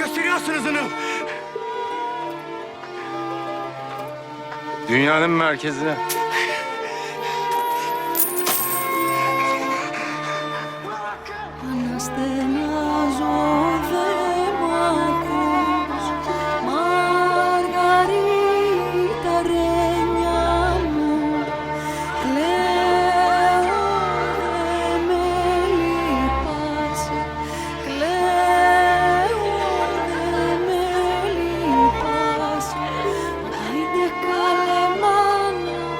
gösteriyorsunuz onu. Dünyanın merkezine. Anastığına